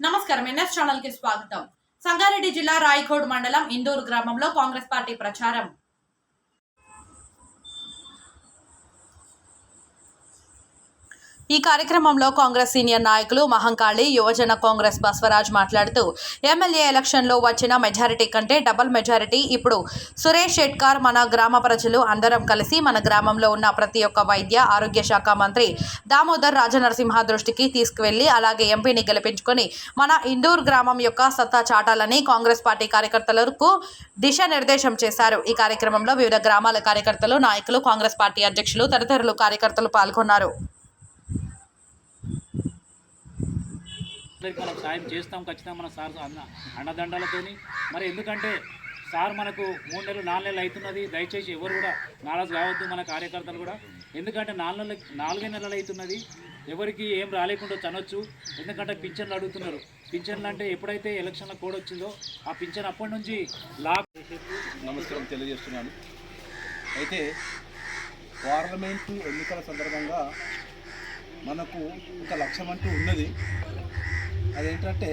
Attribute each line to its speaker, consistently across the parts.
Speaker 1: నమస్కారం. ఎన్ఎస్ ఛానల్కి స్వాగతం. సంగారెడ్డి జిల్లా రాయకోడ్ మండలం ఇందూరు గ్రామంలో కాంగ్రెస్ పార్టీ ప్రచారం. ఈ కార్యక్రమంలో కాంగ్రెస్ సీనియర్ నాయకులు మహంకాళి యువజన కాంగ్రెస్ బస్వరాజ్ మాట్లాడుతూ ఎమ్మెల్యే ఎలక్షన్లో వచ్చిన మెజారిటీ కంటే డబుల్ మెజారిటీ ఇప్పుడు సురేష్ షెట్కార్ మన గ్రామ ప్రజలు అందరం కలిసి మన గ్రామంలో ఉన్న ప్రతి ఒక్క వైద్య ఆరోగ్య శాఖ మంత్రి దామోదర్ రాజనరసింహ దృష్టికి తీసుకువెళ్ళి అలాగే ఎంపీని గెలిపించుకొని మన ఇందూర్ గ్రామం యొక్క సత్తా చాటాలని కాంగ్రెస్ పార్టీ కార్యకర్తలకు దిశానిర్దేశం చేశారు. ఈ కార్యక్రమంలో వివిధ గ్రామాల కార్యకర్తలు నాయకులు కాంగ్రెస్ పార్టీ అధ్యక్షులు తదితరులు కార్యకర్తలు పాల్గొన్నారు.
Speaker 2: అందరికి మనం సాయం చేస్తాం ఖచ్చితంగా మన సార్ అన్న అండదండలతోని. మరి ఎందుకంటే సార్ మనకు మూడు నెలలు నాలుగు నెలలు అవుతున్నది. దయచేసి ఎవరు కూడా నారాజు కావద్దు మన కార్యకర్తలు కూడా. ఎందుకంటే నాలుగు నెలలు నాలుగే నెలలు అవుతున్నది. ఎవరికి ఏం రాలేకుండా చనొచ్చు. ఎందుకంటే పింఛన్లు అడుగుతున్నారు. పింఛన్లు అంటే ఎప్పుడైతే ఎలక్షన్ల కోడ్ వచ్చిందో ఆ పింఛన్ అప్పటి నుంచి లాక్
Speaker 3: నమస్కారం తెలియజేస్తున్నాను. అయితే పార్లమెంటు ఎన్నికల సందర్భంగా మనకు ఒక లక్ష్యం అంటూ ఉన్నది. అదేంటంటే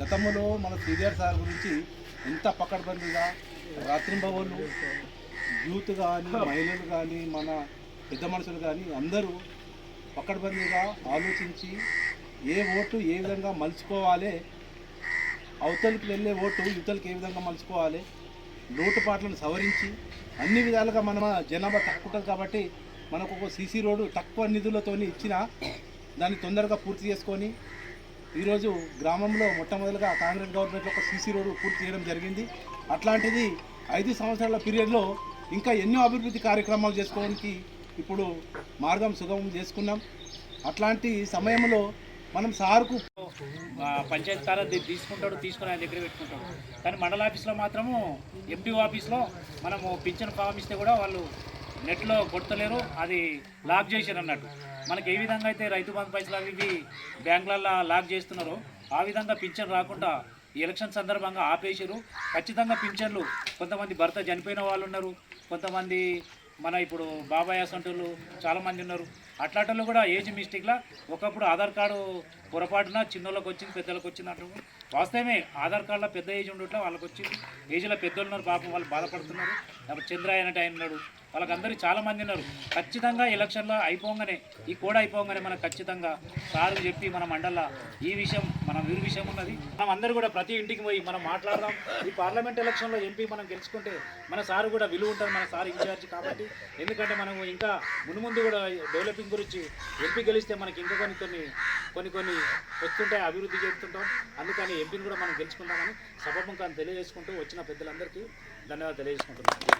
Speaker 3: గతంలో మన సీనియర్ సార్ గురించి ఎంత పక్కడబందిగా రాత్రింబవళ్ళు యూత్ కానీ మహిళలు కానీ మన పెద్ద మనుషులు కానీ అందరూ పక్కడబందిగా ఆలోచించి ఏ ఓటు ఏ విధంగా మలుచుకోవాలి అవతలికి వెళ్ళే ఓటు యువతలకి ఏ విధంగా మలుచుకోవాలి లోటుపాట్లను సవరించి అన్ని విధాలుగా మన జనాభా తక్కువ ఉంటుంది కాబట్టి మనకు ఒక సీసీ రోడ్డు తక్కువ నిధులతోని ఇచ్చిన దాన్ని తొందరగా పూర్తి చేసుకొని ఈరోజు గ్రామంలో మొట్టమొదటిగా కాంగ్రెస్ గవర్నమెంట్లో ఒక సీసీ రోడ్డు పూర్తి చేయడం జరిగింది. అట్లాంటిది ఐదు సంవత్సరాల పీరియడ్లో ఇంకా ఎన్నో అభివృద్ధి కార్యక్రమాలు చేసుకోవడానికి ఇప్పుడు మార్గం సుగమం చేసుకున్నాం. అట్లాంటి సమయంలో మనం సార్కు
Speaker 2: పంచాయతీ కాడ తీసుకుంటాడు తీసుకుని ఆయన దగ్గర పెట్టుకుంటాడు. కానీ మండల ఆఫీస్లో మాత్రము ఎంపీ ఆఫీస్లో మనము పింఛన్ ఫామ్ ఇస్తే కూడా వాళ్ళు నెట్లో కొట్టలేరు అది లాక్ చేశారు అన్నట్టు. మనకి ఏ విధంగా అయితే రైతు బంధు పైసలు అవి బ్యాంకులలో లాక్ చేస్తున్నారో ఆ విధంగా పింఛన్ రాకుండా ఈ ఎలక్షన్ సందర్భంగా ఆపేశారు. ఖచ్చితంగా పింఛన్లు కొంతమంది భర్త చనిపోయిన వాళ్ళు ఉన్నారు కొంతమంది మన ఇప్పుడు బాబాయ్ అసంటోళ్ళు చాలామంది ఉన్నారు. అట్లాంటి కూడా ఏజ్ మిస్టేక్లా ఒకప్పుడు ఆధార్ కార్డు పొరపాటున చిన్నోళ్ళకి వచ్చింది పెద్దలకు వచ్చింది అంటారు. వాస్తవమే ఆధార్ కార్డులో పెద్ద ఏజ్ ఉండట్లా వాళ్ళకి వచ్చింది. ఏజ్లో పెద్దోళ్ళు ఉన్నారు పాపం వాళ్ళు బాధపడుతున్నారు. చంద్రాయన టైం ఆయన ఉన్నాడు వాళ్ళకందరూ చాలా మంది ఉన్నారు. ఖచ్చితంగా ఎలక్షన్లో అయిపోగానే ఈ కోడ అయిపోగానే మనకు ఖచ్చితంగా సార్ చెప్పి మన మండల ఈ విషయం మన వీరి విషయం ఉన్నది. మనం అందరూ కూడా ప్రతి ఇంటికి పోయి మనం మాట్లాడదాం. ఈ పార్లమెంట్ ఎలక్షన్లో ఎంపీ మనం గెలుచుకుంటే మన సార్ కూడా విలువ ఉంటుంది మన సార్ ఇన్ఛార్జ్ కాబట్టి. ఎందుకంటే మనం ఇంకా మునుముందు కూడా డెవలపింగ్ గురించి ఎంపీ గెలిస్తే మనకి ఇంకా కొన్ని కొన్ని కొన్ని కొన్ని వస్తుంటాయి అభివృద్ధి చేస్తుంటాం. అందుకని ఎంపీని కూడా మనం గెలుచుకుంటామని సభముఖాన్ని తెలియజేసుకుంటూ వచ్చిన పెద్దలందరికీ ధన్యవాదాలు తెలియజేసుకుంటున్నాం